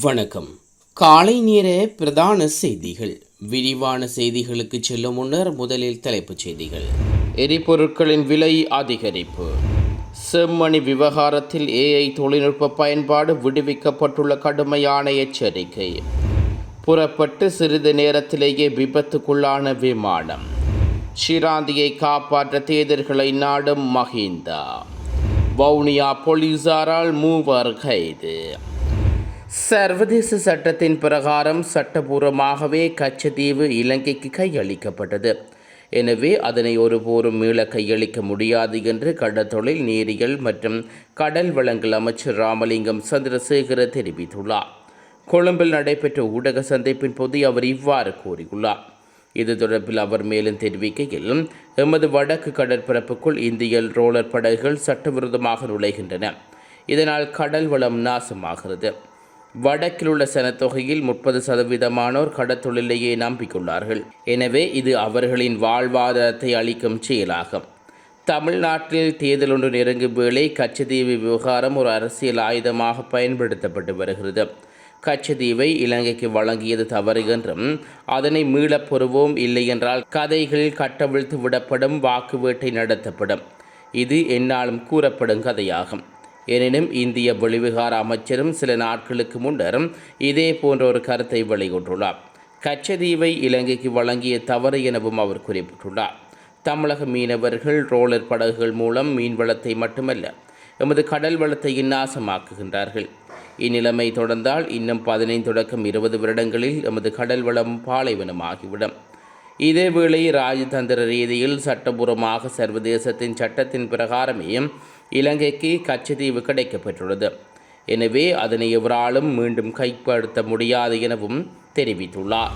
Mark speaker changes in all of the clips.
Speaker 1: வணக்கம். காலை நேர பிரதான செய்திகள். விரிவான செய்திகளுக்கு செல்லும் முன்னர் முதலில் தலைப்புச் செய்திகள். எரிபொருட்களின் விலை அதிகரிப்பு. செம்மணி விவகாரத்தில் ஏஐ தொழில்நுட்ப பயன்பாடு விடுவிக்கப்பட்டுள்ள கடுமையான எச்சரிக்கை. புறப்பட்டு சிறிது நேரத்திலேயே விபத்துக்குள்ளான விமானம். ஷிராந்தியை காப்பாற்ற தேர்தல்களை நாடும் மஹிந்தா. வவுனியா போலீசாரால் மூவர் கைது. சர்வதேச சட்டத்தின் பிரகாரம் சட்டபூர்வமாகவே கச்சத்தீவு இலங்கைக்கு கையளிக்கப்பட்டது. எனவே அதனை ஒருபோரும் மீள கையளிக்க முடியாது என்று கடற்தொழில் நீரியல் மற்றும் கடல் வளங்கள் அமைச்சர் ராமலிங்கம் சந்திரசேகர தெரிவித்துள்ளார். கொழும்பில் நடைபெற்ற ஊடக சந்திப்பின் போது அவர் இவ்வாறு கூறியுள்ளார். இது தொடர்பில் அவர் மேலும் தெரிவிக்கையில் எமது வடக்கு கடற்பரப்புக்குள் இந்தியல் ரோலர் படகுகள் சட்டவிரோதமாக நுழைகின்றன. இதனால் கடல் வளம் நாசமாகிறது. வடக்கில் உள்ள சனத்தொகையில் முப்பது சதவீதமானோர் கடற்தொழிலையே நம்பியுள்ளார்கள் எனவே இது அவர்களின் வாழ்வாதாரத்தை அளிக்கும் செயலாகும். தமிழ்நாட்டில் தேர்தல் ஒன்று நெருங்கும் வேளை கச்சதீவு விவகாரம் ஒரு அரசியல் ஆயுதமாக பயன்படுத்தப்பட்டு வருகிறது. கச்சதீவை இலங்கைக்கு வழங்கியது தவறு என்றும் அதனை மீளப் பெறுவோம் இல்லை என்றால் கதைகளில் கட்டவிழ்த்து விடப்படும் வாக்கு வேட்டை நடத்தப்படும். இது என்னாலும் கூறப்படும் கதையாகும். எனினும் இந்திய வெளிவிகார அமைச்சரும் சில நாட்களுக்கு முன்னர் இதே போன்ற ஒரு கருத்தை வெளியிட்டுள்ளார். கச்சதீவை இலங்கைக்கு வழங்கிய தவறு எனவும் அவர் குறிப்பிட்டுள்ளார். தமிழக மீனவர்கள் ரோலர் படகுகள் மூலம் மீன்வளத்தை மட்டுமல்ல எமது கடல் வளத்தை நாசமாக்குகின்றார்கள் இந்நிலைமை தொடர்ந்தால் இன்னும் பதினைந்து தொடக்கம் இருபது வருடங்களில் எமது கடல் வளம் பாலைவனமாகிவிடும். இதேவேளை ராஜதந்திர ரீதியில் சட்டபூர்வமாக சர்வதேசத்தின் சட்டத்தின் பிரகாரமே இலங்கைக்கு கச்சதீவு கிடைக்கப்பெற்றுள்ளது. எனவே அதனை எவராலும் மீண்டும் கைப்படுத்த முடியாது எனவும் தெரிவித்துள்ளார்.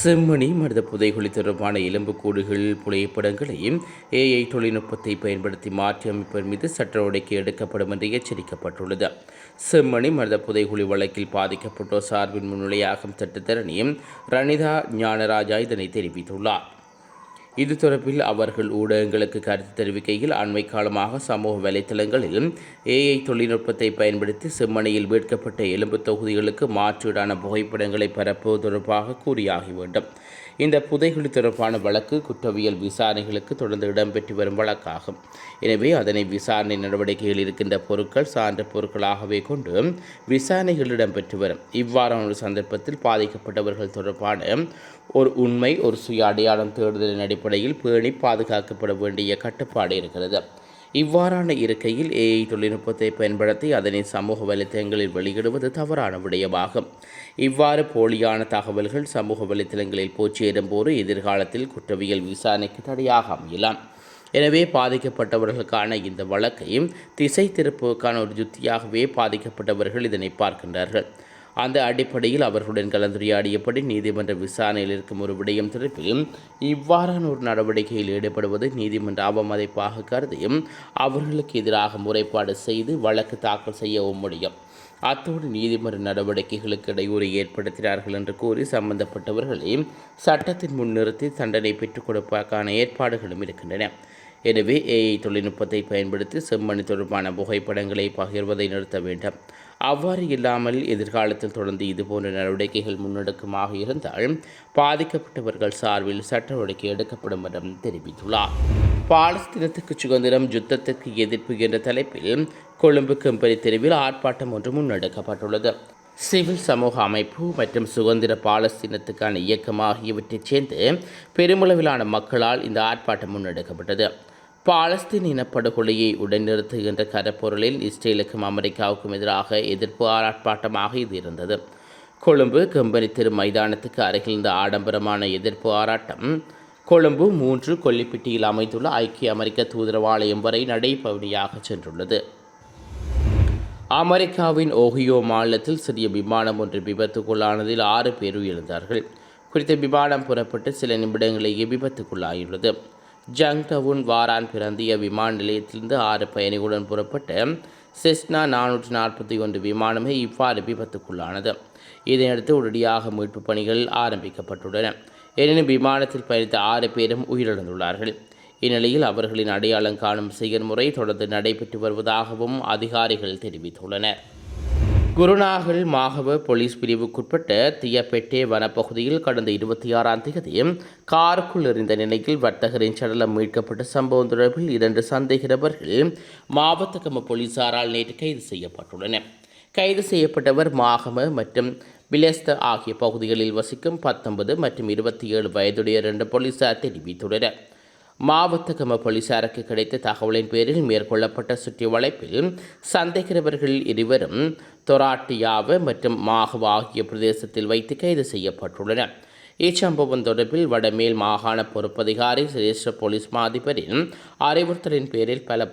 Speaker 1: செம்மணி மனித புதைகுழி தொடர்பான எலும்புக்கூடுகள் புகைப்படங்களையும் ஏஐ தொழில்நுட்பத்தை பயன்படுத்தி மாற்றி அமைப்பின் மீது சட்ட நடவடிக்கை எடுக்கப்படும் என்று எச்சரிக்கப்பட்டுள்ளது. செம்மணி மனித புதைகுழி வழக்கில் பாதிக்கப்பட்டோர் சார்பின் முன்னிலையாகும் சட்டத்தரணியும் ரணிதா ஞானராஜா இதனை தெரிவித்துள்ளார். இது தொடர்பில் அவர்கள் ஊடகங்களுக்கு கருத்து தெரிவிக்கையில் அண்மை காலமாக சமூக வலைத்தளங்களில் ஏஐ தொழில்நுட்பத்தை பயன்படுத்தி செம்மணியில் மீட்கப்பட்ட எலும்பு தொகுதிகளுக்கு மாற்றீடான புகைப்படங்களை பரப்புவது தொடர்பாக கூறியாகி வேண்டும். இந்த புதைகுழி தொடர்பான வழக்கு குற்றவியல் விசாரணைகளுக்கு தொடர்ந்து இடம்பெற்று வரும் வழக்காகும். எனவே அதனை விசாரணை நடவடிக்கையில் இருக்கின்ற பொருட்கள் சான்ற பொருட்களாகவே கொண்டு விசாரணைகள் இடம்பெற்று வரும். இவ்வாறான ஒரு சந்தர்ப்பத்தில் பாதிக்கப்பட்டவர்கள் தொடர்பான ஒரு உண்மை ஒரு சுய அடையாளம் தேடுதலின் அடிப்படையில் பேணி பாதுகாக்கப்பட வேண்டிய கட்டுப்பாடு இருக்கிறது. இவ்வாறான இருக்கையில் ஏஐ தொழில்நுட்பத்தை பயன்படுத்தி அதனை சமூக வலைத்தளங்களில் வெளியிடுவது தவறான விடயமாகும். இவ்வாறு போலியான தகவல்கள் சமூக வலைத்தளங்களில் போச்சேரும் போது எதிர்காலத்தில் குற்றவியல் விசாரணைக்கு தடையாக அமையலாம். எனவே பாதிக்கப்பட்டவர்களுக்கான இந்த வழக்கையும் திசை திருப்புவதற்கான ஒரு யுத்தியாகவே பாதிக்கப்பட்டவர்கள் இதனை பார்க்கின்றார்கள். அந்த அடிப்படையில் அவர்களுடன் கலந்துரையாடியபடி நீதிமன்ற விசாரணையில் இருக்கும் ஒரு விடயம் தொடர்பில் இவ்வாறான ஒரு நடவடிக்கையில் ஈடுபடுவது நீதிமன்ற அவமதிப்பாக கருதியும் அவர்களுக்கு எதிராக முறைப்பாடு செய்து வழக்கு தாக்கல் செய்யவும் முடியும். அத்தோடு நீதிமன்ற நடவடிக்கைகளுக்கு இடையூறு ஏற்படுத்தினார்கள் என்று கூறி சம்பந்தப்பட்டவர்களை சட்டத்தின் முன் நிறுத்தி தண்டனை பெற்றுக் கொடுப்பதற்கான ஏற்பாடுகளும் இருக்கின்றன. எனவே ஏஐ தொழில்நுட்பத்தை பயன்படுத்தி செம்மணி தொடர்பான புகைப்படங்களை பகிர்வதை நிறுத்த வேண்டும். அவ்வாறு இல்லாமல் எதிர்காலத்தில் தொடர்ந்து இதுபோன்ற நடவடிக்கைகள் முன்னெடுக்குமாக இருந்தால் பாதிக்கப்பட்டவர்கள் சார்பில் சட்ட நடவடிக்கை எடுக்கப்படும் என்றும் தெரிவித்துள்ளார். பாலஸ்தீனத்துக்கு சுதந்திரம் யுத்தத்திற்கு எதிர்ப்பு என்ற தலைப்பில் கொழும்பு கம்பெனி தெருவில் ஆர்ப்பாட்டம் ஒன்று முன்னெடுக்கப்பட்டுள்ளது. சிவில் சமூக அமைப்பு மற்றும் சுதந்திர பாலஸ்தீனத்துக்கான இயக்கம் ஆகியவற்றைச் சேர்ந்து பெருமளவிலான மக்களால் இந்த ஆர்ப்பாட்டம் முன்னெடுக்கப்பட்டது. பாலஸ்தீன் இனப்படுகொலையை உடனிறுத்துகின்ற கரப்பொருளில் இஸ்ரேலுக்கும் அமெரிக்காவுக்கும் எதிராக எதிர்ப்பு ஆர்ப்பாட்டமாக இது இருந்தது. கொழும்பு கம்பெனி திரு மைதானத்துக்கு அருகில் இந்த ஆடம்பரமான எதிர்ப்பு ஆராட்டம். கொழும்பு மூன்று கொல்லிப்பிட்டியில் அமைந்துள்ள ஐக்கிய அமெரிக்க தூதரவாலயம் வரை நடைபவனியாக சென்றுள்ளது. அமெரிக்காவின் ஓஹியோ மாநிலத்தில் சிறிய விமானம் ஒன்று விபத்துக்குள்ளானதில் ஆறு பேர் உயிர்ந்தார்கள் குறித்த விமானம் புறப்பட்டு சில நிமிடங்களிலேயே விபத்துக்குள்ளாகியுள்ளது. ஜங்டவுன் வாரான் பிறந்திய விமான நிலையத்திலிருந்து ஆறு பயணிகளுடன் புறப்பட்ட செஸ்னா நானூற்றி நாற்பத்தி ஒன்று விமானமே இவ்வாறு விபத்துக்குள்ளானது. இதனையடுத்து உடனடியாக மீட்பு பணிகள் ஆரம்பிக்கப்பட்டுள்ளன. எனினும் விமானத்தில் பயணித்த ஆறு பேரும் உயிரிழந்துள்ளார்கள். இந்நிலையில் அவர்களின் அடையாளம் காணும் செயல்முறை தொடர்ந்து நடைபெற்று வருவதாகவும் அதிகாரிகள் தெரிவித்துள்ளனர். குருநாகல் மாகவ போலீஸ் பிரிவுக்குட்பட்ட தியப்பெட்டே வனப்பகுதியில் கடந்த இருபத்தி ஆறாம் தேதி காருக்குள் எறிந்த நிலையில் வர்த்தகரின் சடலம் மீட்கப்பட்ட சம்பவம் தொடர்பில் இரண்டு சந்தேக நபர்கள் மாவத்தகம போலீசாரால் நேற்று கைது செய்யப்பட்டுள்ளனர். கைது செய்யப்பட்டவர் மாகம மற்றும் பிலேஸ்த ஆகிய பகுதிகளில் வசிக்கும் பத்தொன்பது மற்றும் இருபத்தி ஏழு வயதுடைய இரண்டு போலீசார் தெரிவித்துள்ளனர். மாவத்தகம போலீசாருக்கு கிடைத்த தகவலின் பேரில் மேற்கொள்ளப்பட்ட சுற்றி வளைப்பில் சந்தேகிறவர்கள் இருவரும் தொராட்டியாவ மற்றும் மாகவ ஆகிய பிரதேசத்தில் வைத்து கைது செய்யப்பட்டுள்ளனர். இச்சம்பவம் தொடர்பில் வடமேல் மாகாண பொறுப்பதிகாரி சிரேஷ்ட போலீஸ் மாதிபரின் அறிவுறுத்தலின் பேரில் பல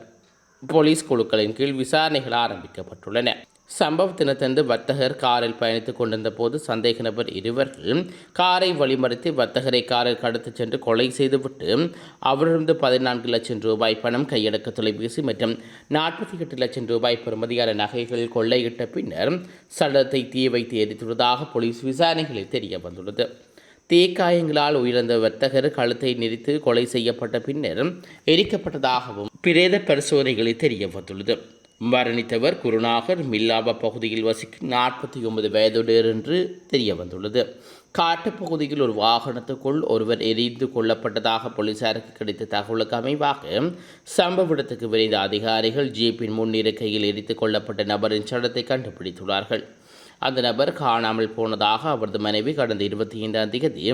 Speaker 1: போலீஸ் குழுக்களின் கீழ் விசாரணைகள் ஆரம்பிக்கப்பட்டுள்ளன. சம்பவ தினத்தன்று வர்த்தகர் காரில் பயணித்துக் கொண்டிருந்த போது சந்தேக நபர் இருவர்கள் காரை வழிமறித்து வர்த்தகரை காரில் கடத்திச் சென்று கொலை செய்துவிட்டு அவரிடந்து பதினான்கு லட்சம் ரூபாய் பணம் கையடக்க தொலைபேசி மற்றும் நாற்பத்தி எட்டு லட்சம் ரூபாய் பெறுமதியான நகைகள் கொள்ளையிட்ட பின்னர் சடலத்தை தீ வைத்து எரித்துள்ளதாக போலீஸ் விசாரணைகளில் தெரிய வந்துள்ளது. தீக்காயங்களால் உயிரிழந்த வர்த்தகர் கழுத்தை நெரித்து கொலை செய்யப்பட்ட பின்னர் எரிக்கப்பட்டதாகவும் பிரேத பரிசோதனைகளில் தெரிய வந்துள்ளது. மரணித்தவர் குருநாகர் மில்லாப பகுதியில் வசிக்கும் நாற்பத்தி ஒன்பது வயதுடையர் என்று தெரிய வந்துள்ளது காட்டுப்பகுதியில் ஒரு வாகனத்துக்குள் ஒருவர் எரிந்து கொல்லப்பட்டதாக போலீசாருக்கு கிடைத்த தகவலுக்கு அமைவாக சம்பவ இடத்துக்கு விரைந்த அதிகாரிகள் ஜீப்பின் முன் இருக்கையில் எரித்து கொல்லப்பட்ட நபரின் சடத்தை கண்டுபிடித்துள்ளார்கள். அந்த நபர் காணாமல் போனதாக அவரது மனைவி கடந்த இருபத்தி ஐந்தாம் தேதி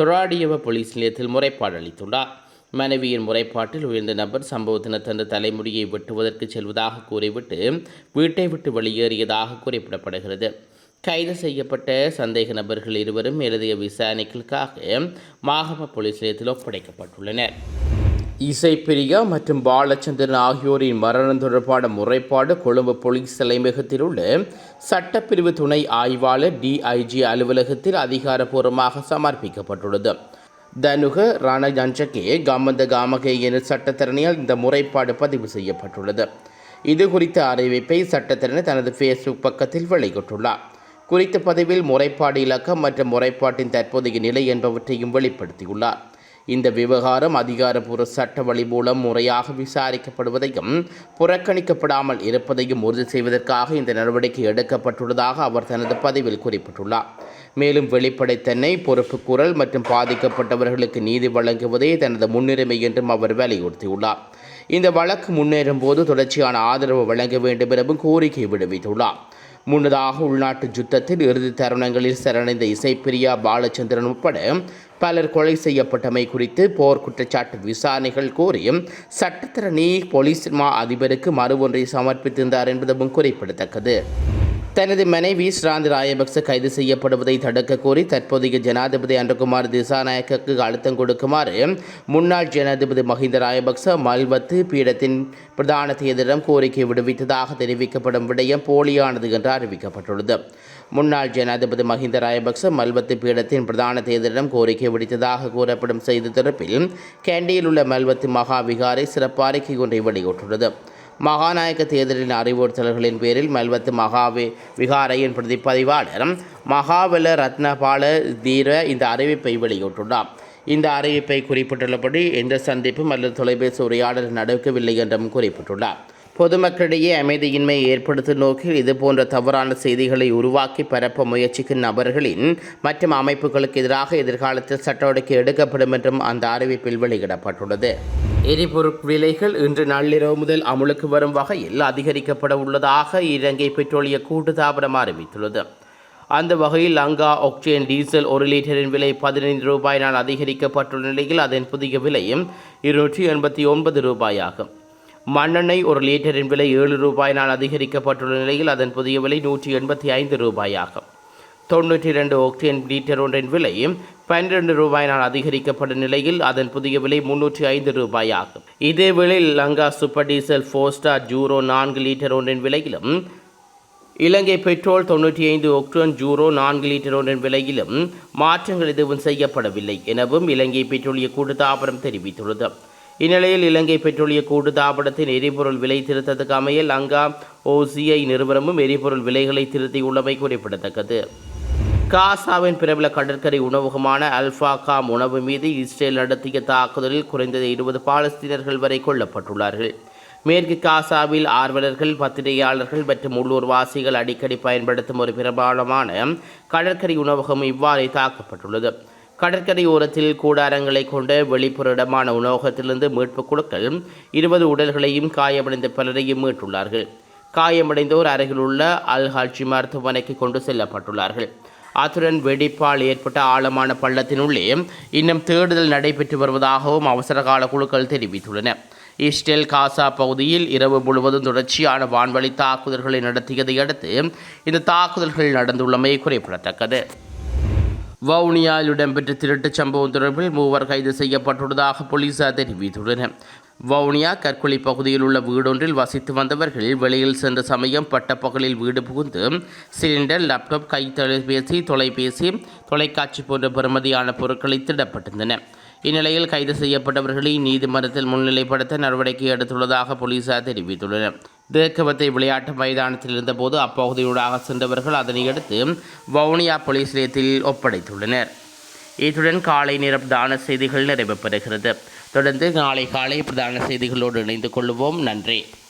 Speaker 1: தொராடியவ போலீஸ் நிலையத்தில் முறைப்பாடு அளித்துள்ளார். மனைவியின் முறைப்பாட்டில் உயர்ந்த நபர் சம்பவத்தினத்தன்று தலைமுடியை வெட்டுவதற்கு செல்வதாக கூறிவிட்டு வீட்டை விட்டு வெளியேறியதாக குறிப்பிடப்படுகிறது. கைது செய்யப்பட்ட சந்தேக நபர்கள் இருவரும் எழுதிய விசாரணைகளுக்காக மாகம போலீஸ் நிலையத்தில் ஒப்படைக்கப்பட்டுள்ளனர். இசைப்பிரியா மற்றும் பாலச்சந்திரன் ஆகியோரின் மரணம் தொடர்பான முறைப்பாடு கொழும்பு போலீஸ் தலைமையகத்தில் உள்ள சட்டப்பிரிவு துணை ஆய்வாளர் டிஐஜி அலுவலகத்தில் அதிகாரப்பூர்வமாக சமர்ப்பிக்கப்பட்டுள்ளது. தனுக ரணஜஞ்சகே காமந்த காமகே என சட்டத்தரணியால் இந்த முறைப்பாடு பதிவு செய்யப்பட்டுள்ளது. இது குறித்த அறிவிப்பை சட்டத்தரணி தனது ஃபேஸ்புக் பக்கத்தில் வெளியிட்டுள்ளார். குறித்த பதிவில் முறைப்பாடு இலக்கம் மற்றும் முறைப்பாட்டின் தற்போதைய நிலை என்பவற்றையும் வெளிப்படுத்தியுள்ளார். இந்த விவகாரம் அதிகாரப்பூர்வ சட்ட வழி மூலம் முறையாக விசாரிக்கப்படுவதையும் புறக்கணிக்கப்படாமல் இருப்பதையும் உறுதி செய்வதற்காக இந்த நடவடிக்கை எடுக்கப்பட்டுள்ளதாக அவர் தனது பதிவில் குறிப்பிட்டுள்ளார். மேலும் வெளிப்படைத்தன்மை பொறுப்பு குரல் மற்றும் பாதிக்கப்பட்டவர்களுக்கு நீதி வழங்குவதே தனது முன்னுரிமை என்றும் அவர் வலியுறுத்தியுள்ளார். இந்த வழக்கு முன்னேறும் போது தொடர்ச்சியான ஆதரவு வழங்க வேண்டும் எனவும் கோரிக்கை விடுவித்துள்ளார். முன்னதாக உள்நாட்டு யுத்தத்தில் இறுதி தருணங்களில் சரணடைந்த இசைப்பிரியா பாலச்சந்திரன் உட்பட பலர் கொலை செய்யப்பட்டமை குறித்து போர் குற்றச்சாட்டு விசாரணைகள் கோரி சட்டத்திரணி போலீஸ் மா அதிபருக்கு மறு ஒன்றை சமர்ப்பித்திருந்தார் என்பதும் குறிப்பிடத்தக்கது. தனது மனைவி ஸ்ராந்த் ராயபக்ச கைது செய்யப்படுவதை தடுக்க கோரி தற்போதைய ஜனாதிபதி அன்றகுமார் திசாநாயக்கு அழுத்தம் கொடுக்குமாறு முன்னாள் ஜனாதிபதி மஹிந்த ராயபக்ச மல்வத்து பீடத்தின் பிரதான தேர்தலிடம் கோரிக்கை விடுவித்ததாக தெரிவிக்கப்படும் விடயம் போலியானது என்று அறிவிக்கப்பட்டுள்ளது. முன்னாள் ஜனாதிபதி மஹிந்த ராயபக்ச மல்வத்து பீடத்தின் பிரதான தேர்தலிடம் கோரிக்கை விடுத்ததாக கூறப்படும் செய்தி தொடர்பில் கேண்டியில் உள்ள மல்வத்து மகா விகாரை சிறப்பு அறிக்கை ஒன்றை வெளியிட்டுள்ளது. மகாநாயக்க தேர்தலின் அறிவுறுத்தல்களின் பேரில் மல்வத்து மகாவி விகாரையின் பிரதிப்பதிவாளர் மகாவல ரத்னபால தீர இந்த அறிவிப்பை வெளியிட்டுள்ளார். இந்த அறிவிப்பை குறிப்பிட்டுள்ளபடி எந்த சந்திப்பும் அல்லது தொலைபேசி உரையாடல் நடக்கவில்லை என்றும் குறிப்பிட்டுள்ளார். பொதுமக்களிடையே அமைதியின்மை ஏற்படுத்தும் நோக்கில் இதுபோன்ற தவறான செய்திகளை உருவாக்கி பரப்ப முயற்சிக்கும் நபர்களின் மற்றும் அமைப்புகளுக்கு எதிராக எதிர்காலத்தில் சட்டவடிக்கை எடுக்கப்படும் என்றும் அந்த அறிவிப்பில் வெளியிடப்பட்டுள்ளது. எரிபொருள் விலைகள் இன்று நள்ளிரவு முதல் அமுலுக்கு வரும் வகையில் அதிகரிக்கப்பட உள்ளதாக இலங்கை பெட்ரோலிய கூட்டுத்தாபனம் அறிவித்துள்ளது. அந்த வகையில் லங்கா ஆக்சிஜன் டீசல் ஒரு லிட்டரின் விலை பதினைந்து ரூபாயினால் அதிகரிக்கப்பட்டுள்ள நிலையில் அதன் புதிய விலையும் இருநூற்றி எண்பத்தி ஒன்பது ரூபாயாகும். மண்ணெண்ணெய் ஒரு லிட்டரின் விலை ஏழு ரூபாயினால் அதிகரிக்கப்பட்டுள்ள நிலையில் அதன் புதிய விலை நூற்றி எண்பத்தி ஐந்து ரூபாயாகும். தொண்ணூற்றி ரெண்டு ஒக்டேன் லீட்டர் ஒன்றின் விலை பன்னிரண்டு ரூபாயினால் அதிகரிக்கப்பட்ட நிலையில் அதன் புதிய விலை முன்னூற்றி ஐந்து ரூபாயாகும் இதேவேளை Lanka super diesel four star euro நான்கு லிட்டர் ஒன்றின் விலையிலும் இலங்கை பெட்ரோல் தொண்ணூற்றி ஐந்து ஒக்டோன் ஜூரோ நான்கு லிட்டர் ஒன்றின் விலையிலும் மாற்றங்கள் எதுவும் செய்யப்படவில்லை எனவும் இலங்கை பெட்ரோலிய கூட்டுத்தாபனம் தெரிவித்துள்ளது. இந்நிலையில் இலங்கை பெட்ரோலிய கூட்டுத்தாபனத்தின் எரிபொருள் விலை திருத்தத்துக்கு அமைய லங்கா ஓசிஐ நிறுவனமும் எரிபொருள் விலைகளை திருத்தியுள்ளமை குறிப்பிடத்தக்கது. காசாவின் பிரபல கடற்கரை உணவகமான அல்ஃபா காம் உணவு மீது இஸ்ரேல் நடத்திய தாக்குதலில் குறைந்தது இருபது பாலஸ்தீனர்கள் வரை கொல்லப்பட்டுள்ளார்கள். மேற்கு காசாவில் ஆர்வலர்கள் பத்திரிகையாளர்கள் மற்றும் உள்ளூர்வாசிகள் அடிக்கடி பயன்படுத்தும் ஒரு பிரபலமான கடற்கரை உணவகம் இவ்வாறே தாக்கப்பட்டுள்ளது. கடற்கரை ஓரத்தில் கூடாரங்களை கொண்ட வெளிப்புற இடமான உணவகத்திலிருந்து மீட்புக் குழுக்கள் இருபது உடல்களையும் காயமடைந்த பலரையும் மீட்டுள்ளார்கள். காயமடைந்தோர் அருகிலுள்ள அல் ஹாஜி மருத்துவமனைக்கு கொண்டு செல்லப்பட்டுள்ளார்கள். அத்துடன் வெடிப்பால் ஏற்பட்ட ஆழமான பள்ளத்தினுள்ளே இன்னும் தேடுதல் நடைபெற்று வருவதாகவும் அவசரகால குழுக்கள் தெரிவித்துள்ளன. இஸ்ரேல் காசா பகுதியில் இரவு முழுவதும் தொடர்ச்சியான வான்வழி தாக்குதல்களை நடத்தியதை அடுத்து இந்த தாக்குதல்கள் நடந்துள்ளமை குறிப்பிடத்தக்கது. வவுனியாவில் இடம்பெற்ற திருட்டுச் சம்பவம் தொடர்பில் மூவர் கைது செய்யப்பட்டுள்ளதாக போலீசார் தெரிவித்துள்ளனர். வவுனியா கற்குழி பகுதியில் உள்ள வீடொன்றில் வசித்து வந்தவர்கள் வெளியில் சென்ற சமயம் பட்டப்பகலில் வீடு புகுந்து சிலிண்டர் லேப்டாப் கைத்தொலைபேசி தொலைபேசி தொலைக்காட்சி போன்ற பெறுமதியான பொருட்களை திடப்பட்டிருந்தன. இந்நிலையில் கைது செய்யப்பட்டவர்களை நீதிமன்றத்தில் முன்னிலைப்படுத்த நடவடிக்கை எடுத்துள்ளதாக போலீசார் தெரிவித்துள்ளனர். தேக்கவத்தை விளையாட்டு மைதானத்தில் இருந்தபோது அப்பகுதியூடாக சென்றவர்கள் அதனையடுத்து வவுனியா போலீஸ் நிலையத்தில் ஒப்படைத்துள்ளனர். இத்துடன் காலை நிறம் தான செய்திகள் நிறைவு பெறுகிறது. தொடர்ந்து நாளை காலை பிரதான செய்திகளோடு இணைந்து கொள்வோம். நன்றி.